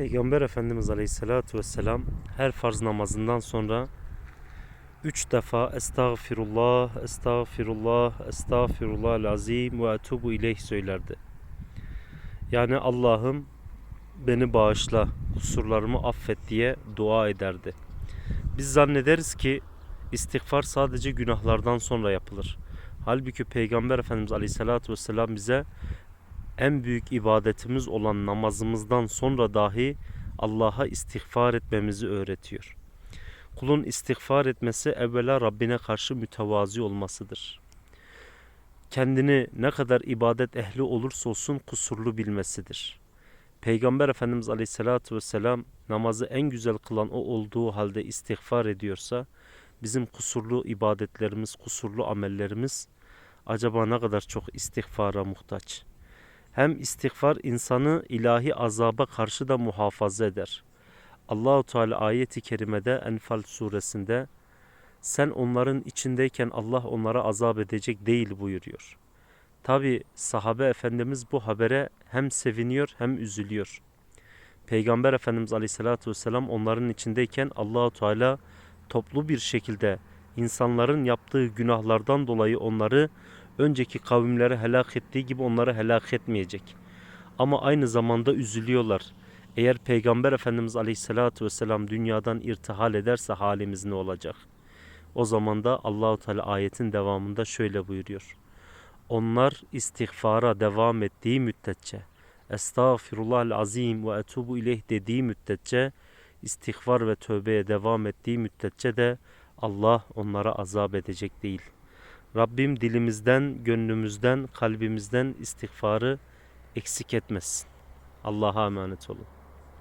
Peygamber Efendimiz Aleyhisselatü Vesselam her farz namazından sonra üç defa Estağfirullah, Estağfirullah, Estağfirullah lazim ve etubu ileyh söylerdi. Yani Allah'ım beni bağışla, kusurlarımı affet diye dua ederdi. Biz zannederiz ki istiğfar sadece günahlardan sonra yapılır. Halbuki Peygamber Efendimiz Aleyhisselatü Vesselam bize en büyük ibadetimiz olan namazımızdan sonra dahi Allah'a istiğfar etmemizi öğretiyor. Kulun istiğfar etmesi evvela Rabbine karşı mütevazi olmasıdır. Kendini ne kadar ibadet ehli olursa olsun kusurlu bilmesidir. Peygamber Efendimiz Aleyhisselatü Vesselam namazı en güzel kılan o olduğu halde istiğfar ediyorsa bizim kusurlu ibadetlerimiz, kusurlu amellerimiz acaba ne kadar çok istiğfara muhtaç? Hem istiğfar insanı ilahi azaba karşı da muhafaza eder. Allahu Teala ayeti kerimede Enfal suresinde sen onların içindeyken Allah onlara azap edecek değil buyuruyor. Tabi sahabe efendimiz bu habere hem seviniyor hem üzülüyor. Peygamber Efendimiz Aleyhisselatü Vesselam onların içindeyken Allahu Teala toplu bir şekilde insanların yaptığı günahlardan dolayı onları önceki kavimleri helak ettiği gibi onları helak etmeyecek. Ama aynı zamanda üzülüyorlar. Eğer Peygamber Efendimiz Aleyhisselatü Vesselam dünyadan irtihal ederse halimiz ne olacak? O zaman da Allahu Teala ayetin devamında şöyle buyuruyor. Onlar istiğfara devam ettiği müddetçe, Estağfirullahal azim ve etubu ileyh dediği müddetçe, istiğfar ve tövbeye devam ettiği müddetçe de Allah onlara azap edecek değil. Rabbim dilimizden, gönlümüzden, kalbimizden istiğfarı eksik etmesin. Allah'a emanet olun.